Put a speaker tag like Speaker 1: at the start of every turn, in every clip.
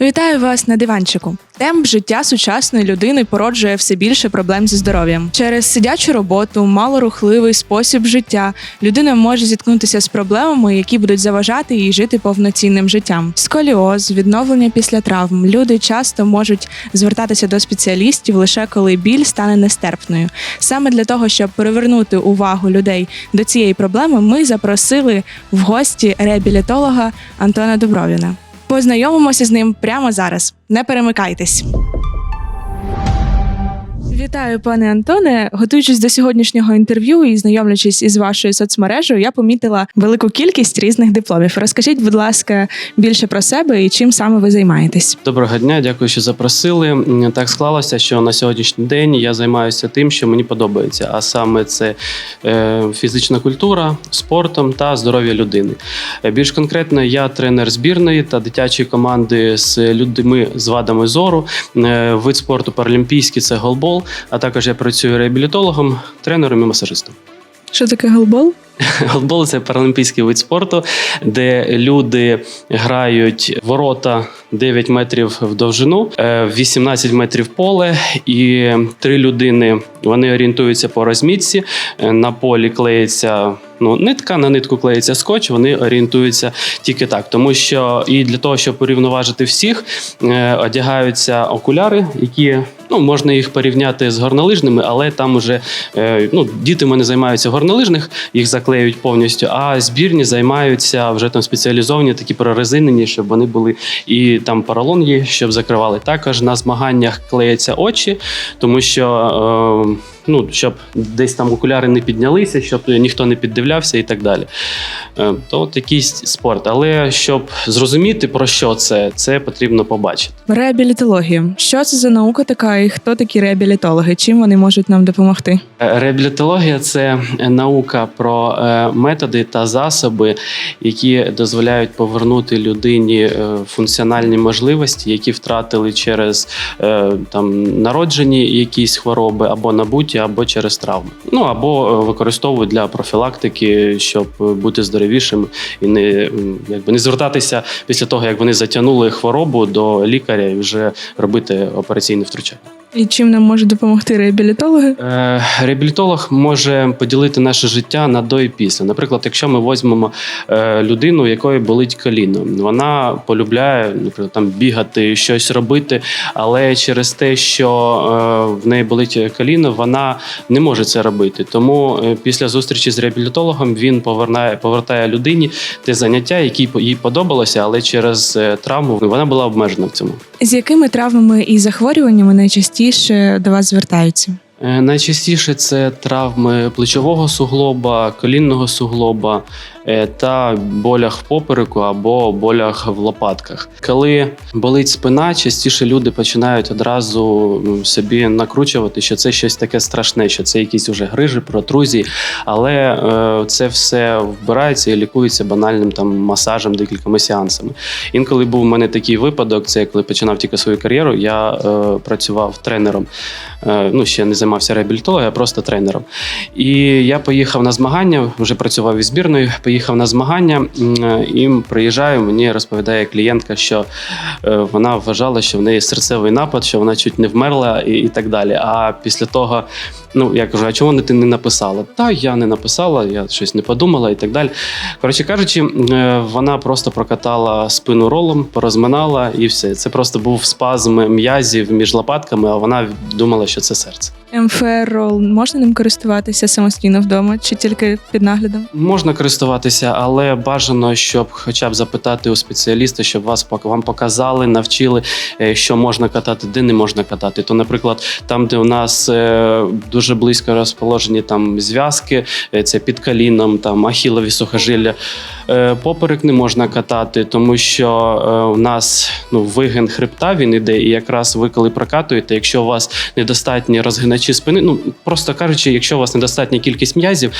Speaker 1: Вітаю вас на диванчику. Темп життя сучасної людини породжує все більше проблем зі здоров'ям. Через сидячу роботу, малорухливий спосіб життя людина може зіткнутися з проблемами, які будуть заважати їй жити повноцінним життям. Сколіоз, відновлення після травм. Люди часто можуть звертатися до спеціалістів лише коли біль стане нестерпною. Саме для того, щоб привернути увагу людей до цієї проблеми, ми запросили в гості реабілітолога Антона Дубровіна. Познайомимося з ним прямо зараз. Не перемикайтесь. Вітаю, пане Антоне. Готуючись до сьогоднішнього інтерв'ю і знайомлячись із вашою соцмережею, я помітила велику кількість різних дипломів. Розкажіть, будь ласка, більше про себе і чим саме ви займаєтесь.
Speaker 2: Доброго дня, дякую, що запросили. Так склалося, що на сьогоднішній день я займаюся тим, що мені подобається, а саме це е, фізична культура, спортом та здоров'я людини. Е, Більш конкретно, я тренер збірної та дитячої команди з людьми з вадами зору. Е, Вид спорту паралімпійський це голбол. А також я працюю реабілітологом, тренером і масажистом.
Speaker 1: Що таке голбол?
Speaker 2: Голбол це паралімпійський вид спорту, де люди грають ворота 9 метрів в довжину, е, 18 метрів поле, і три людини вони орієнтуються по розмітці. Е, На полі клеїться ну, нитка, на нитку клеїться скотч. Вони орієнтуються тільки так, тому що і для того, щоб порівноважити всіх, е, одягаються окуляри, які ну можна їх порівняти з горнолижними, але там уже е, ну, діти в мене займаються горнолижних, їх заклеюють повністю. А збірні займаються вже там спеціалізовані, такі прорезинені, щоб вони були і там поролон є, щоб закривали. Також на змаганнях клеяться очі, тому що. Е, Ну, щоб десь там окуляри не піднялися, щоб ніхто не піддивлявся і так далі. Е, То от якийсь спорт. Але щоб зрозуміти про що це, це потрібно побачити.
Speaker 1: Реабілітологія. Що це за наука така, і хто такі реабілітологи? Чим вони можуть нам допомогти?
Speaker 2: Е, Реабілітологія це наука про е, методи та засоби, які дозволяють повернути людині функціональні можливості, які втратили через там народжені якісь хвороби або набуті, або через травми. Ну або використовують для профілактики, щоб бути здоровішим і не якби не звертатися після того, як вони затягнули хворобу до лікаря і вже робити операційне втручання.
Speaker 1: І чим нам можуть допомогти реабілітологи?
Speaker 2: Е, Реабілітолог може поділити наше життя на до і після. Наприклад, якщо ми візьмемо е, людину, у якої болить коліно, вона полюбляє, наприклад, там бігати, щось робити, але через те, що е, в неї болить коліно, вона не може це робити. Тому е, після зустрічі з реабілітологом він повертає, повертає людині те заняття, яке їй подобалося, але через е, травму вона була обмежена в цьому.
Speaker 1: З якими травмами і захворюваннями найчастіше до вас звертаються?
Speaker 2: Е, Найчастіше це травми плечового суглоба, колінного суглоба та болях в попереку або болях в лопатках. Коли болить спина, частіше люди починають одразу собі накручувати, що це щось таке страшне, що це якісь уже грижі, протрузії, але е, це все вбирається і лікується банальним там масажем, декількома сеансами. Інколи був у мене такий випадок, це коли починав тільки свою кар'єру, я е, працював тренером. Е, ну, ще не займався реабілітологом, а просто тренером. І я поїхав на змагання, вже працював із збірною, поїхав на змагання і приїжджаю, мені розповідає клієнтка, що е, вона вважала, що в неї серцевий напад, що вона чуть не вмерла і, і так далі. А після того, ну я кажу, а чому ти не написала? Та я не написала, я щось не подумала і так далі. Коротше кажучи, е, вона просто прокатала спину ролом, порозминала і все. Це просто був спазм м'язів між лопатками, а вона думала, що це серце.
Speaker 1: МФР-рол можна ним користуватися самостійно вдома чи тільки під наглядом?
Speaker 2: Можна користуватися, але бажано, щоб хоча б запитати у спеціаліста, щоб вас вам показали, навчили, е, що можна катати, де не можна катати. То, наприклад, там, де у нас е, дуже близько розположені там зв'язки, е, це під коліном, там ахілові сухожилля. Е, Поперек не можна катати, тому що е, у нас ну, вигин хребта він іде, і якраз ви коли прокатуєте, якщо у вас недостатні розгиначі спини, ну просто кажучи, якщо у вас недостатня кількість м'язів,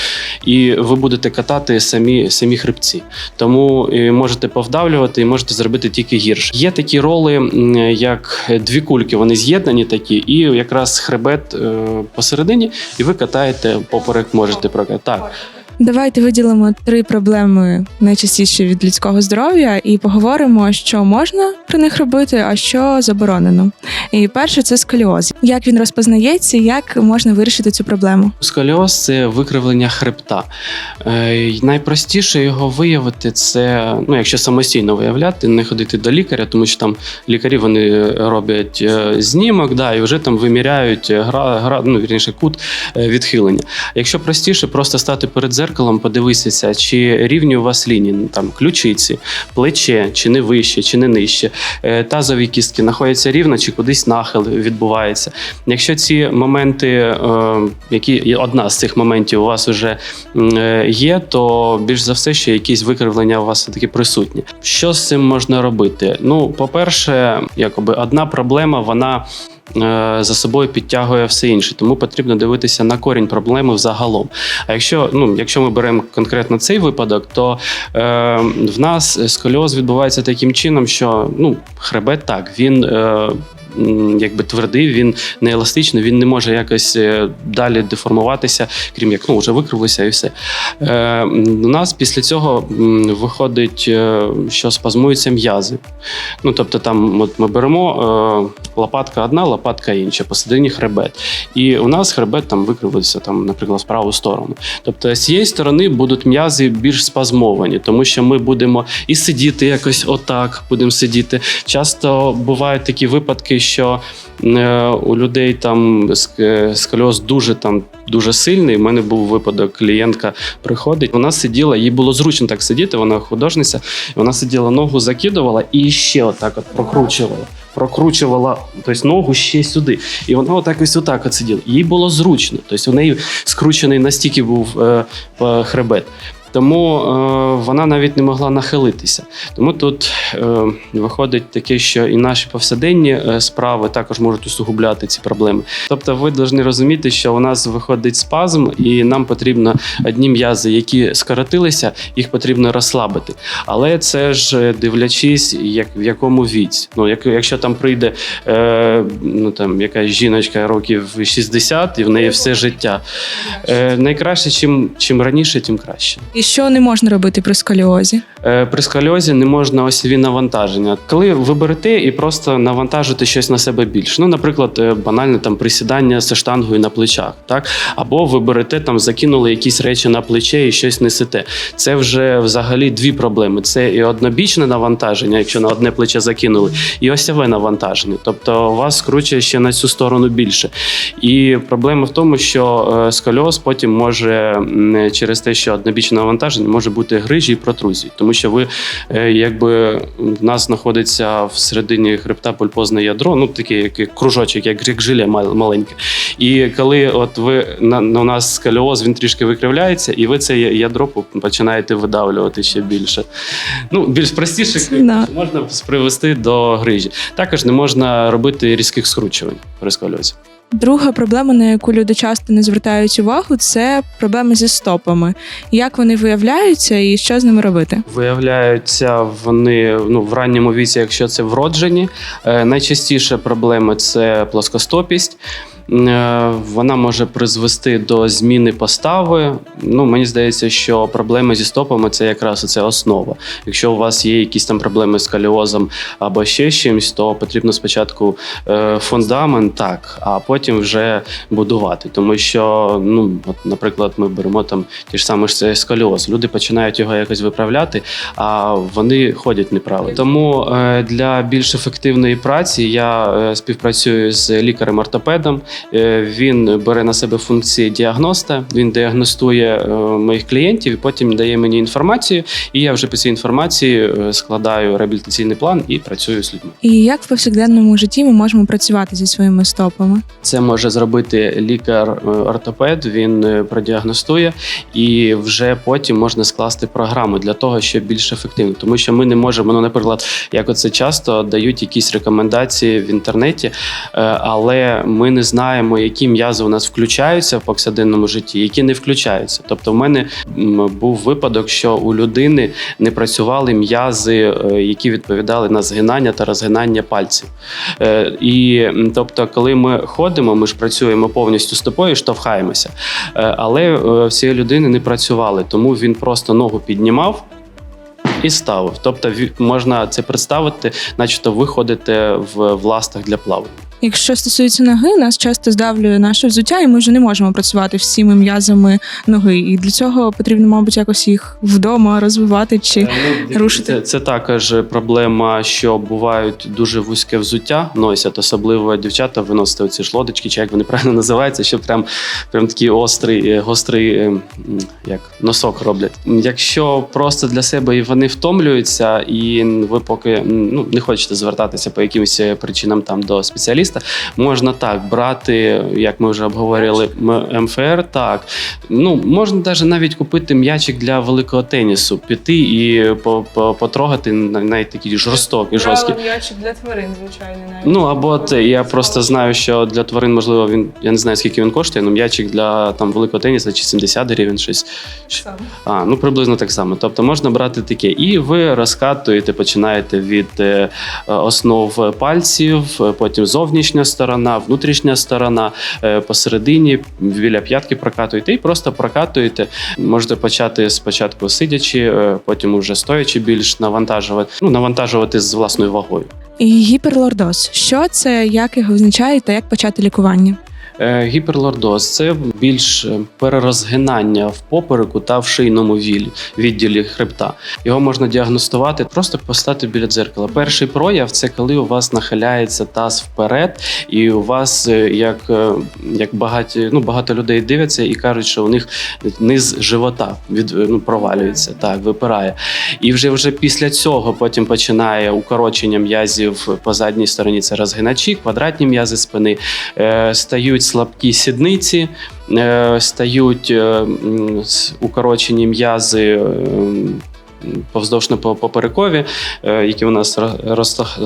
Speaker 2: і ви будете катати самі, самі хребці. Тому е, можете повдавлювати і можете зробити тільки гірше. Є такі роли, як дві кульки, вони з'єднані такі, і якраз хребет е, посередині, і ви катаєте поперек, можете прокатати.
Speaker 1: Давайте виділимо три проблеми найчастіші від людського здоров'я і поговоримо, що можна при них робити, а що заборонено. І перше це сколіоз. Як він розпознається, як можна вирішити цю проблему?
Speaker 2: Сколіоз це викривлення хребта. Е, найпростіше його виявити це, ну, якщо самостійно виявляти, не ходити до лікаря, тому що там лікарі вони роблять е, знімок, да, і вже там виміряють гра, гра, ну, вірніше, кут е, відхилення. Якщо простіше, просто стати перед зеркалом, подивитися, чи рівні у вас лінії, ну, там ключиці, плече, чи не вище, чи не нижче, е, тазові кістки знаходяться рівно, чи кудись нахил відбувається. Якщо ці моменти, е, які одна з цих моментів у вас вже е, є, то більш за все, що якісь викривлення у вас все-таки присутні. Що з цим можна робити? Ну, по-перше, якоби одна проблема, вона. За собою підтягує все інше, тому потрібно дивитися на корінь проблеми взагалом. А якщо, ну, якщо ми беремо конкретно цей випадок, то е, в нас сколіоз відбувається таким чином, що ну, хребет так, він е, якби твердий, він не еластичний, він не може якось е, далі деформуватися, крім як ну, вже викривився і все. Е, у нас після цього виходить, е, що спазмуються м'язи. Ну, тобто, там от ми беремо е, лопатка одна, лопатка інша, посередині хребет. І у нас хребет там викривився, там, наприклад, в праву сторону. Тобто, з цієї сторони будуть м'язи більш спазмовані, тому що ми будемо і сидіти якось отак, будемо сидіти. Часто бувають такі випадки, що е, у людей там е, сколіоз дуже там дуже сильний. У мене був випадок, клієнтка приходить. Вона сиділа, їй було зручно так сидіти. Вона художниця, вона сиділа, ногу закидувала і ще отак от прокручувала. Прокручувала тобто, ногу ще сюди. І вона отак ось отак от сиділа. Їй було зручно. Тобто у неї скручений настільки був е, е, хребет. Тому е, вона навіть не могла нахилитися. Тому тут е, виходить таке, що і наші повсякденні е, справи також можуть усугубляти ці проблеми. Тобто, ви повинні розуміти, що у нас виходить спазм, і нам потрібно одні м'язи, які скоротилися, їх потрібно розслабити. Але це ж е, дивлячись, як в якому віці. Ну, як, якщо там прийде е, ну, там, якась жіночка років 60, і в неї все життя. Е, найкраще, чим, чим раніше, тим краще.
Speaker 1: І що не можна робити при сколіозі?
Speaker 2: Е, При сколіозі не можна осьові навантаження. Коли ви берете і просто навантажите щось на себе більше. Ну, наприклад, е, банальне там присідання зі штангою на плечах, так або ви берете там, закинули якісь речі на плече і щось несете. Це вже взагалі дві проблеми: це і однобічне навантаження, якщо на одне плече закинули, і осьове навантаження. Тобто вас скручує ще на цю сторону більше. І проблема в тому, що е, сколіоз потім може через те, що однобічне навантаження може бути грижі і протрузії, тому що ви е, якби в нас знаходиться в середині хребта пульпозне ядро, ну таке як кружочок, як, жиля маленьке. І коли от ви на, на у нас сколіоз, він трішки викривляється, і ви це ядро починаєте видавлювати ще більше. Ну, більш простіше
Speaker 1: Да.
Speaker 2: можна привести до грижі. Також не можна робити різких скручувань при сколіозі.
Speaker 1: Друга проблема, на яку люди часто не звертають увагу, це проблеми зі стопами. Як вони виявляються і що з ними робити?
Speaker 2: Виявляються вони ну, в ранньому віці, якщо це вроджені. Е, найчастіше проблеми це плоскостопість. Е, Вона може призвести до зміни постави. Ну, мені здається, що проблеми зі стопами це якраз це основа. Якщо у вас є якісь там проблеми з каліозом або ще чимось, то потрібно спочатку е, фундамент, так, а потім вже будувати. Тому що, ну, от, наприклад, ми беремо там ті ж саме ж це. Люди починають його якось виправляти, а вони ходять неправильно. Тому е, для більш ефективної праці я співпрацюю з лікарем-ортопедом. Е, Він бере на себе функції діагноста, він діагностує е, моїх клієнтів і потім дає мені інформацію. І я вже після інформації е, складаю реабілітаційний план і працюю з людьми.
Speaker 1: І як в повсякденному житті ми можемо працювати зі своїми стопами?
Speaker 2: Це може зробити лікар-ортопед. Він продіагностує, і вже потім можна скласти програму для того, щоб більш ефективно. Тому що ми не можемо, ну, наприклад, як оце часто дають якісь рекомендації в інтернеті, але ми не знаємо. Спостерігаємо, які м'язи у нас включаються в повсякденному житті, які не включаються. Тобто, в мене був випадок, що у людини не працювали м'язи, е, які відповідали на згинання та розгинання пальців. Е, І тобто, коли ми ходимо, ми ж працюємо повністю стопою, штовхаємося. Е, Але в цієї людини не працювали, тому він просто ногу піднімав. І ставив. Тобто можна це представити, начебто ви ходите в, в ластах для плавання.
Speaker 1: Якщо стосується ноги, нас часто здавлює наше взуття, і ми вже не можемо працювати всіми м'язами ноги. І для цього потрібно, мабуть, якось їх вдома розвивати чи рушити.
Speaker 2: Це, це також проблема, що бувають дуже вузьке взуття, носять, особливо дівчата виносити оці ж лодочки, чи як вони правильно називаються, що прям, прям такий острий, е, гострий е, як носок роблять. Якщо просто для себе і вони втомлюються, і ви поки ну, не хочете звертатися по якимось причинам там до спеціаліста, можна так брати, як ми вже обговорили, МФР, так. Ну, можна навіть навіть купити м'ячик для великого тенісу, піти і по- по- потрогати навіть такий жорстокий, жорсткий.
Speaker 1: м'ячик для тварин, звичайно, навіть.
Speaker 2: Ну або те, я просто знаю, що для тварин, можливо, він я не знаю, скільки він коштує, ну м'ячик для там великого тенісу чи 70 гривень, щось. А, ну приблизно так само. Тобто можна брати таке. І ви розкатуєте, починаєте від е, основ пальців, е, потім зовнішня сторона, внутрішня сторона, е, посередині, біля п'ятки прокатуєте і просто прокатуєте. Можете почати спочатку сидячи, е, потім уже стоячи більш навантажувати, ну навантажувати з власною вагою.
Speaker 1: І гіперлордоз. Що це, як його визначають та як почати лікування?
Speaker 2: Е, Гіперлордоз це більш е, перерозгинання в попереку та в шийному відділі хребта. Його можна діагностувати, просто постати біля дзеркала. Перший прояв це коли у вас нахиляється таз вперед, і у вас е, як, як багаті, ну, багато людей дивляться і кажуть, що у них низ живота від, ну, провалюється, так, випирає. І вже вже після цього потім починає укорочення м'язів по задній стороні. Це розгиначі, квадратні м'язи спини, е, стають слабкі сідниці, е, стають е, укорочені м'язи. Е, м, Повздовжно-поперекові, е, які у нас ро-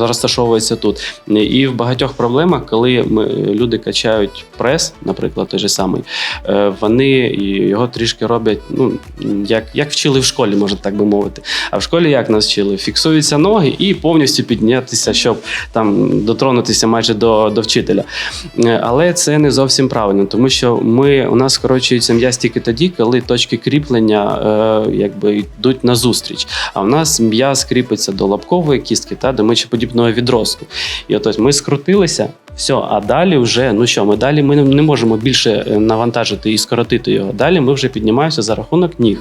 Speaker 2: розташовуються тут. І в багатьох проблемах, коли ми, люди качають прес, наприклад, той же самий, е, вони його трішки роблять, ну, як, як вчили в школі, можна так би мовити. А в школі як нас вчили? Фіксуються ноги і повністю піднятися, щоб там дотронутися майже до, до вчителя. Е, Але це не зовсім правильно, тому що ми, у нас скорочується м'яз тільки тоді, коли точки кріплення е, якби йдуть на зустріч. А в нас м'яз кріпиться до лобкової кістки та до мечеподібного відростку. І от ось ми скрутилися. Все, а далі вже ну що, ми далі ми не- не можемо більше е, навантажити і скоротити його. Далі ми вже піднімаємося за рахунок ніг.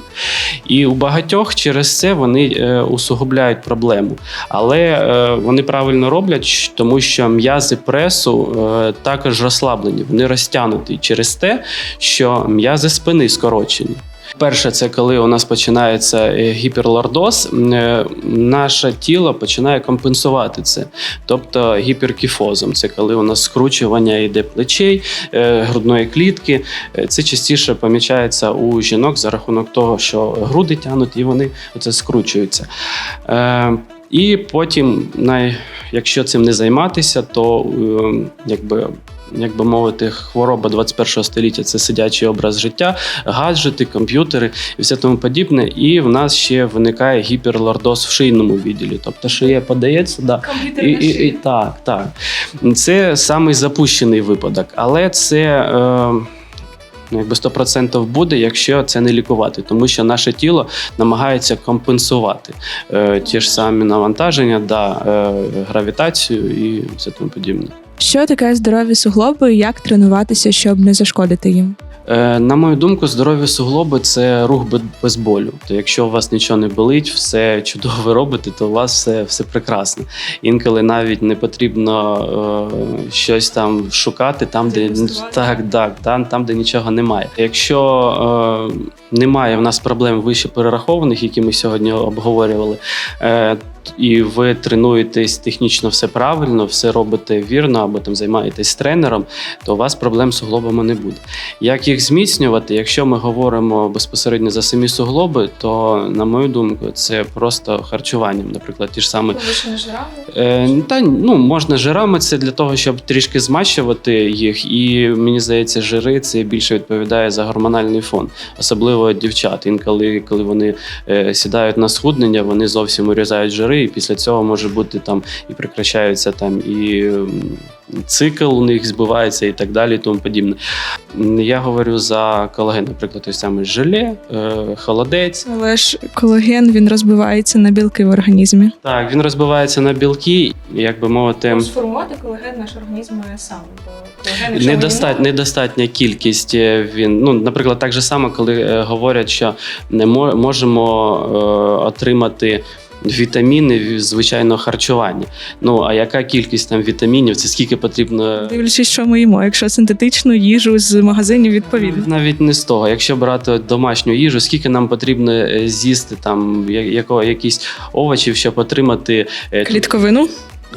Speaker 2: І у багатьох через це вони е, усугубляють проблему. Але е, вони правильно роблять, тому що м'язи пресу е, також розслаблені, вони розтягнуті через те, що м'язи спини скорочені. Перше, це коли у нас починається е, гіперлордоз, е, наше тіло починає компенсувати це, тобто гіперкіфозом. Це коли у нас скручування йде плечей, е, грудної клітки. Це частіше помічається у жінок за рахунок того, що груди тягнуть і вони оце скручуються. І потім, якщо цим не займатися, то е, якби. Як би мовити, хвороба 21 століття це сидячий образ життя, гаджети, комп'ютери і все тому подібне. І в нас ще виникає гіперлордоз в шийному відділі. Тобто шия подається, да, і, і, і, так, так. Це самий запущений випадок, але це. Е, Якби 100% буде, якщо це не лікувати, тому що наше тіло намагається компенсувати е, ті ж самі навантаження, да, е, гравітацію і все тому подібне.
Speaker 1: Що таке здорові суглоби і як тренуватися, щоб не зашкодити їм?
Speaker 2: Е, На мою думку, здорові суглоби це рух без болю. То якщо у вас нічого не болить, все чудово ви робите, то у вас все, все прекрасно. Інколи навіть не потрібно е, щось там шукати, там, де так, так, там, там, де нічого немає. Якщо е, немає в нас проблем вище перерахованих, які ми сьогодні обговорювали, е, і ви тренуєтесь технічно все правильно, все робите вірно, або там займаєтесь тренером, то у вас проблем з суглобами не буде. Як їх зміцнювати? Якщо ми говоримо безпосередньо за самі суглоби, то на мою думку, це просто харчуванням, наприклад, ті ж самі. Е, та ну можна жирами це для того, щоб трішки змащувати їх, і мені здається, жири це більше відповідає за гормональний фон, особливо дівчат. Інколи, коли вони е, сідають на схуднення, вони зовсім урізають жири, і після цього може бути там і прекращаються там і цикл у них збивається, і так далі, і тому подібне. Я говорю за колаген, наприклад, той самий желе, е, холодець.
Speaker 1: Але ж колаген він розбивається на білки в організмі.
Speaker 2: Так, він розбивається на білки, як би мовити.
Speaker 1: Сформувати колаген наш організм має сам.
Speaker 2: Недостат, недостатня кількість е, він. Ну, наприклад, так же само, коли е, говорять, що не можемо е, отримати. Вітаміни звичайного харчування. Ну а яка кількість там вітамінів? Це скільки потрібно
Speaker 1: Дивлячись, що ми їмо. Якщо синтетичну їжу з магазинів, відповідно.
Speaker 2: навіть не з того. Якщо брати домашню їжу, скільки нам потрібно е, з'їсти там якого якісь овочів, щоб отримати е,
Speaker 1: Клітковину.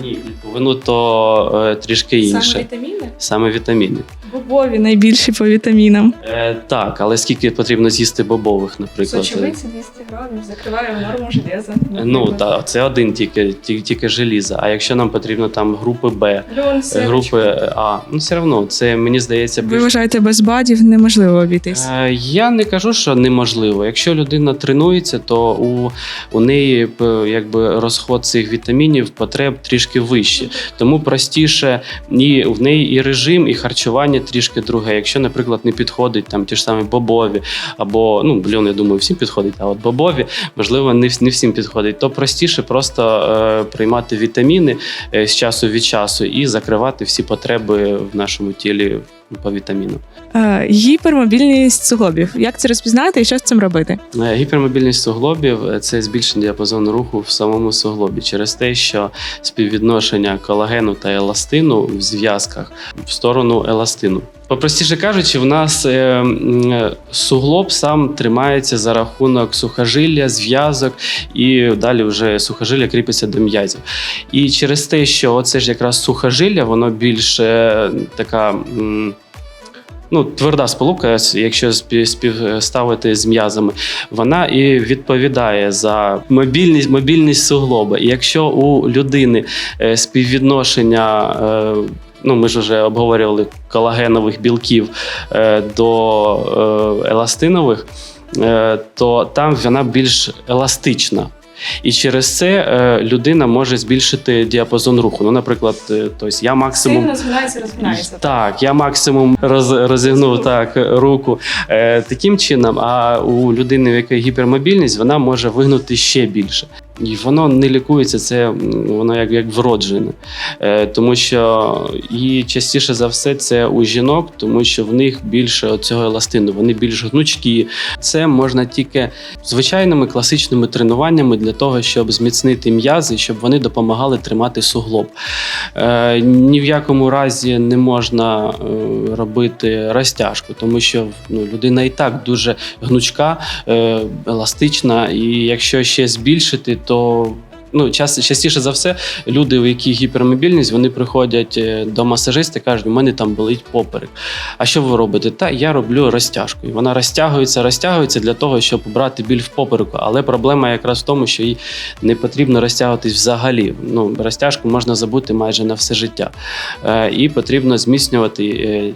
Speaker 2: ні, клітковину, то е, трішки інше.
Speaker 1: Саме вітаміни?
Speaker 2: Саме вітаміни.
Speaker 1: Бобові найбільші по вітамінам.
Speaker 2: Е, так, але скільки потрібно з'їсти бобових, наприклад?
Speaker 1: 200 грамів, закриваємо норму железа.
Speaker 2: Ну так, це один тільки, тільки, тільки желіза. А якщо нам потрібно там групи Б,
Speaker 1: Льон,
Speaker 2: групи А, ну все одно це мені здається
Speaker 1: Ви
Speaker 2: більш.
Speaker 1: вважаєте, без бадів неможливо обійтись?
Speaker 2: Е, Я не кажу, що неможливо. Якщо людина тренується, то у, у неї п- якби розход цих вітамінів потреб трішки вищий. Тому простіше і в неї і режим, і харчування трішки друге. Якщо, наприклад, не підходить там ті ж самі бобові, або ну бльон, я думаю, всім підходить, а от бобові, можливо, не, не всім підходить, то простіше просто е, приймати вітаміни е, з часу від часу і закривати всі потреби в нашому тілі по вітамінам.
Speaker 1: Е, гіпермобільність суглобів. Як це розпізнати і що з цим робити?
Speaker 2: Е, Гіпермобільність суглобів це збільшення діапазону руху в самому суглобі через те, що співвідношення колагену та еластину в зв'язках в сторону еластину. Попростіше кажучи, в нас е, суглоб сам тримається за рахунок сухожилля, зв'язок, і далі вже сухожилля кріпиться до м'язів. І через те, що оце ж якраз сухожилля, воно більш е, така. Ну, тверда сполука, якщо спів- співставити з м'язами, вона і відповідає за мобільність, мобільність суглоба. І якщо у людини е, співвідношення, е, ну ми ж вже обговорювали колагенових білків е, до еластинових, то там вона більш еластична. І через це е, людина може збільшити діапазон руху. Ну, наприклад, е, тобто я максимум.
Speaker 1: згинається, розгинається.
Speaker 2: Так, я максимум роз, розігнув так руку е, таким чином. А у людини, в якої гіпермобільність, вона може вигнути ще більше. І воно не лікується, це воно як, як вроджене. Е, тому що і частіше за все це у жінок, тому що в них більше цього еластину, вони більш гнучкі. Це можна тільки звичайними класичними тренуваннями для того, щоб зміцнити м'язи, щоб вони допомагали тримати суглоб. Е, ні в якому разі не можна е, робити розтяжку, тому що ну, людина і так дуже гнучка, е, еластична, і якщо ще збільшити, то ну, час, частіше за все, люди, у яких гіпермобільність, вони приходять е, до масажиста і кажуть, у мене там болить поперек. А що ви робите? Та я роблю розтяжку. І вона розтягується, розтягується для того, щоб брати біль в попереку. Але проблема якраз в тому, що їй не потрібно розтягуватись взагалі. Ну, розтяжку можна забути майже на все життя. Е, і потрібно зміцнювати.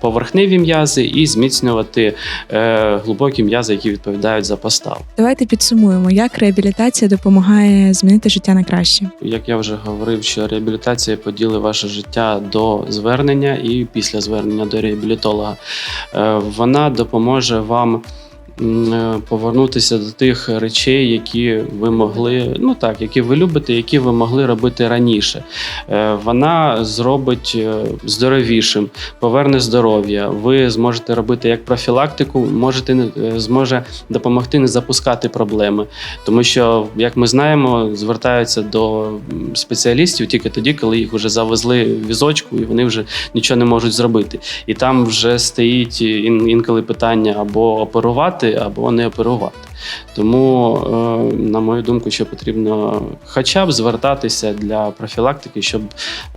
Speaker 2: Поверхневі м'язи і зміцнювати е, глибокі м'язи, які відповідають за постав.
Speaker 1: Давайте підсумуємо, як реабілітація допомагає змінити життя на краще.
Speaker 2: Як я вже говорив, що реабілітація поділить ваше життя до звернення і після звернення до реабілітолога. Е, Вона допоможе вам повернутися до тих речей, які ви могли, ну так, які ви любите, які ви могли робити раніше. Е, Вона зробить е, здоровішим, поверне здоров'я. Ви зможете робити як профілактику, можете е, зможе допомогти не запускати проблеми. Тому що, як ми знаємо, звертаються до спеціалістів тільки тоді, коли їх вже завезли в візочку, і вони вже нічого не можуть зробити. І там вже стоїть інколи питання або оперувати, або не оперувати. Тому, е, на мою думку, що потрібно хоча б звертатися для профілактики, щоб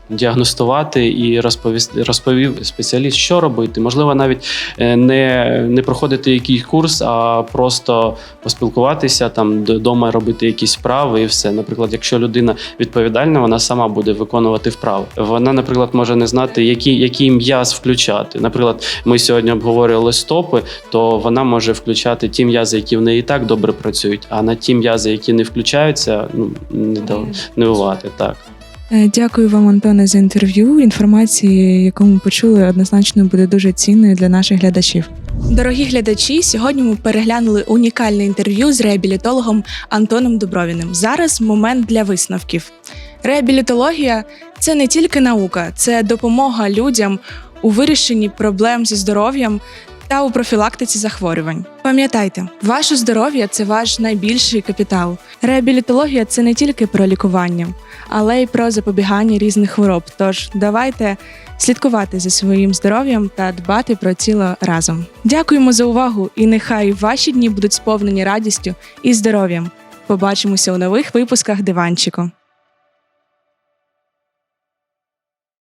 Speaker 2: діагностувати і розповісти, розповів спеціаліст, що робити. Можливо, навіть е, не, не проходити якийсь курс, а просто поспілкуватися там вдома, робити якісь вправи і все. Наприклад, якщо людина відповідальна, вона сама буде виконувати вправи. Вона, наприклад, може не знати, який, який м'яз включати. Наприклад, ми сьогодні обговорювали стопи, то вона може включати ті м'язи, які в неї так добре працюють, а на ті м'язи, які не включаються, ну не, до, не бувати. Так.
Speaker 1: Е, Дякую вам, Антоне, за інтерв'ю. Інформації, яку ми почули, однозначно буде дуже цінною для наших глядачів. Дорогі глядачі, сьогодні ми переглянули унікальне інтерв'ю з реабілітологом Антоном Дубровіним. Зараз момент для висновків. Реабілітологія це не тільки наука, це допомога людям у вирішенні проблем зі здоров'ям та у профілактиці захворювань. Пам'ятайте, ваше здоров'я це ваш найбільший капітал. Реабілітологія це не тільки про лікування, але й про запобігання різних хвороб. Тож давайте слідкувати за своїм здоров'ям та дбати про тіло разом. Дякуємо за увагу, і нехай ваші дні будуть сповнені радістю і здоров'ям. Побачимося у нових випусках диванчику.